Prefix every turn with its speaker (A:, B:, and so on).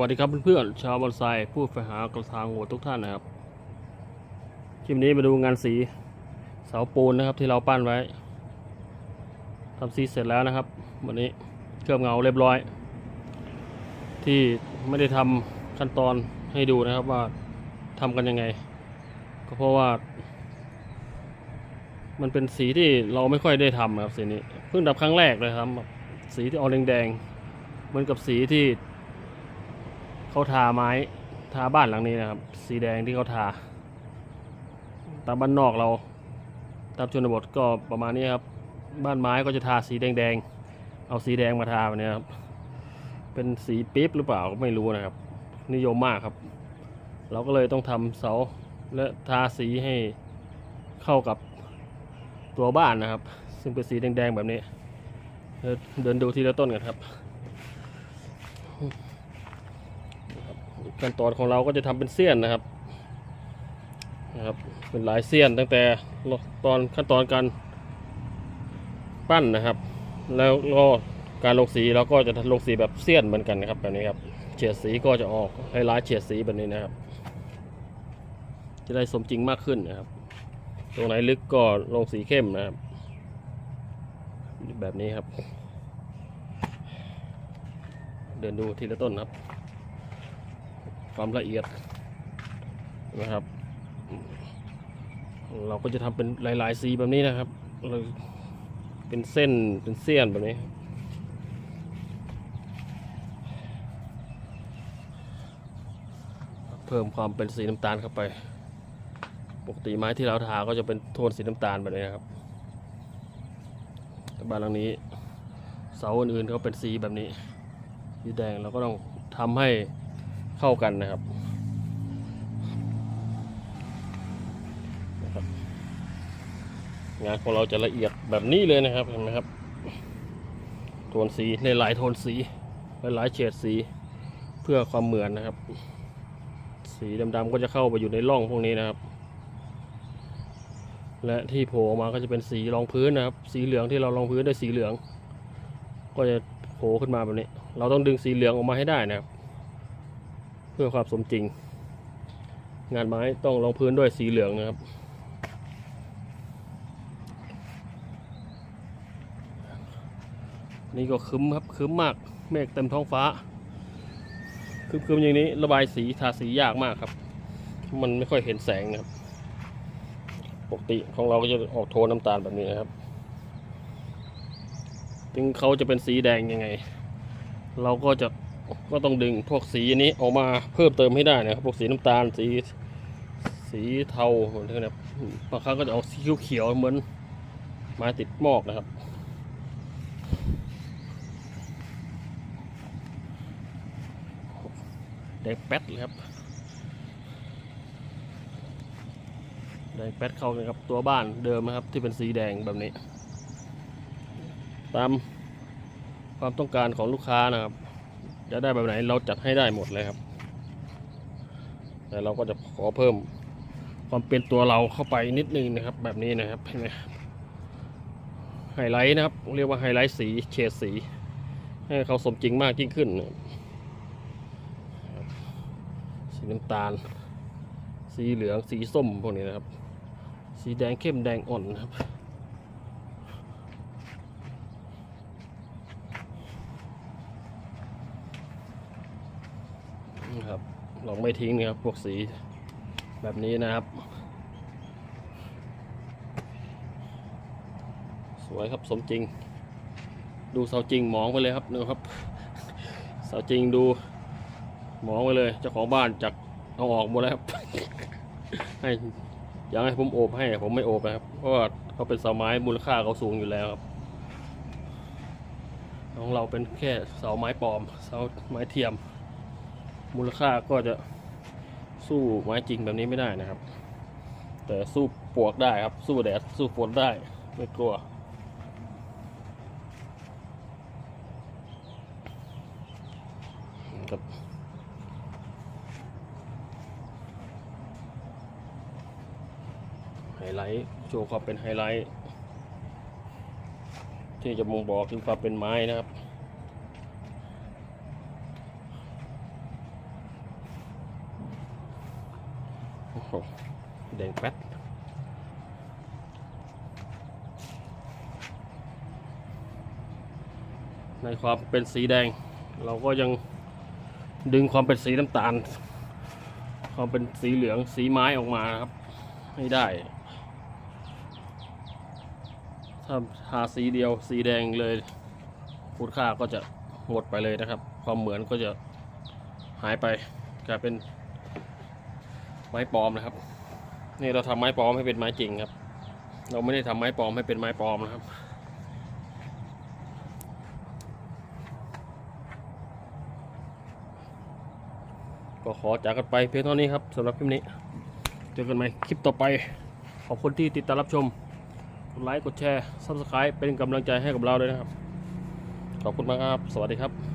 A: วัสดีครับเพื่อนๆชาวบอนไซผู้ใฝ่หากระทางหัวทุกท่านนะครับคลิปนี้มาดูงานสีเสาปูนนะครับที่เราปั้นไว้ทำสีเสร็จแล้วนะครับ วันนี้เคลือบเงาเรียบร้อย ที่ไม่ได้ทำขั้นตอนให้ดูนะครับว่าทำกันยังไง ก็เพราะว่า มันเป็นสีที่เราไม่ค่อยได้ทำครับสีนี้เพิ่งดับครั้งแรกเลยครับ สีที่ออกแดงๆเหมือนกับสีที่ เขาทาไม้ทาบ้านหลังนี้นะครับ สีแดงที่เขาทาตามบ้านนอกเราตามชนบทก็ประมาณนี้ครับ บ้านไม้ก็จะทาสีแดงๆ เอาสีแดงมาทาแบบนี้ครับ เป็นสีปิ๊บหรือเปล่าก็ไม่รู้นะครับ นิยมมากครับ เราก็เลยต้องทำเสาและทาสีให้เข้ากับตัวบ้านนะครับ ซึ่งเป็นสีแดงๆแบบนี้ เดินดูทีละต้นกันครับ ขั้นตอนของเราก็จะทำเป็นเสี้ยนนะครับนะครับเป็นหลายเสี้ยนตั้งแต่ตอนขั้นตอนการปั้นนะครับ แล้วก็การลงสีเราก็จะลงสีแบบเสี้ยนเหมือนกันนะครับแบบนี้ครับเฉดสีก็จะออกให้ลายเฉดสีแบบนี้นะครับ จะได้สมจริงมากขึ้นนะครับ ตรงไหนลึกก็ลงสีเข้มนะครับ แบบนี้ครับ เดินดูทีละต้นครับ ความละเอียดนะครับ เราก็จะทำเป็นหลาย ๆ สีแบบนี้นะครับเราเป็นเส้นเป็นเสี้ยนแบบนี้เพิ่มความเป็นสีน้ำตาลเข้าไป ปกติไม้ที่เราทาก็จะเป็นโทนสีน้ำตาลแบบนี้ครับ แต่บ้านหลังนี้ เสาอื่นๆเขาเป็นสีแบบนี้ สีแดงเราก็ต้องทำให้ เข้ากันนะครับงานของเราจะละเอียดแบบนี้เลยนะครับเห็นไหมครับโทนสีในหลายๆโทนสีหลายๆเฉดสีเพื่อความเหมือนนะครับ สีดำๆก็จะเข้าไปอยู่ในร่องพวกนี้นะครับ และที่โผล่ออกมาก็จะเป็นสีรองพื้นนะครับ สีเหลืองที่เรารองพื้นด้วยสีเหลือง ก็จะโผล่ขึ้นมาแบบนี้ เราต้องดึงสีเหลืองออกมาให้ได้นะครับ เพื่อความสมจริง งานไม้ต้องรองพื้นด้วยสีเหลืองนะครับ นี่ก็คึ้มครับคึ้มมากเมฆเต็มท้องฟ้าคึ้มๆอย่างนี้ระบายสีทาสียากมากครับ มันไม่ค่อยเห็นแสงนะครับ ปกติของเราก็จะออกโทนน้ำตาลแบบนี้นะครับ ถึงเขาจะเป็นสีแดงยังไง เราก็จะ ก็ต้องดึงพวกสีอันนี้ออกมาเพิ่มเติมให้ได้นะครับพวกสีน้ำตาลสีสีเทาเหมือนกันนะครับบางครั้งก็จะออกสีเขียวเหมือนไม้ติดหมอกนะครับแดงแป๊ดเลยครับแดงแป๊ดเข้ากันกับตัวบ้านเดิมนะครับที่เป็นสีแดงแบบนี้ ตามความต้องการของลูกค้านะครับ จะได้แบบไหนเราจัดให้ได้หมดเลยครับ แต่เราก็จะขอเพิ่มความเป็นตัวเราเข้าไปนิดนึงนะครับ แบบนี้นะครับเห็นไหมไฮไลท์นะครับ เรียกว่าไฮไลท์สีเฉดสี ให้เขาสมจริงมากยิ่งขึ้น สีน้ำตาล สีเหลืองสีส้มพวกนี้นะครับ สีแดงเข้มแดงอ่อนนะครับ นี่ครับ ลองไม่ทิ้งนะครับพวกสีแบบนี้นะครับ สวยครับสมจริง ดูเสาจริงมองไปเลยครับนะครับ เสาจริงดูมองไปเลยเจ้าของบ้านจากเอาออกหมดแล้วครับให้อยากให้ผมโอบให้ผมไม่โอบนะครับเพราะว่าเขาเป็นเสาไม้มูลค่าเขาสูงอยู่แล้วครับของเราเป็นแค่เสาไม้ปลอม เสาไม้เทียม มูลค่าก็จะสู้ไม้จริงแบบนี้ไม่ได้นะครับ แต่สู้ปลวกได้ครับ สู้แดดสู้ฝนได้ไม่กลัวครับไฮไลท์โชว์ความเป็นไฮไลท์ที่จะบ่งบอกถึงความเป็นไม้นะครับ โอ้โห แดงแป๊ดในความเป็นสีแดง เราก็ยังดึงความเป็นสีน้ำตาล ความเป็นสีเหลืองสีไม้ออกมาครับให้ได้ ถ้าทาสีเดียวสีแดงเลยคุณค่าก็จะหมดไปเลยนะครับ ความเหมือนก็จะหายไปกลายเป็น ไม้ปลอมนะครับ นี่เราทำไม้ปลอมให้เป็นไม้จริงครับ เราไม่ได้ทำไม้ปลอมให้เป็นไม้ปลอมนะครับก็ขอจากกันไปเพียงเท่านี้ครับสำหรับคลิปนี้ เจอกันใหม่คลิปต่อไป ขอบคุณที่ติดตามรับชม กดไลค์ กดแชร์ Subscribe เป็นกำลังใจให้กับเราด้วยนะครับ ขอบคุณมากครับ สวัสดีครับ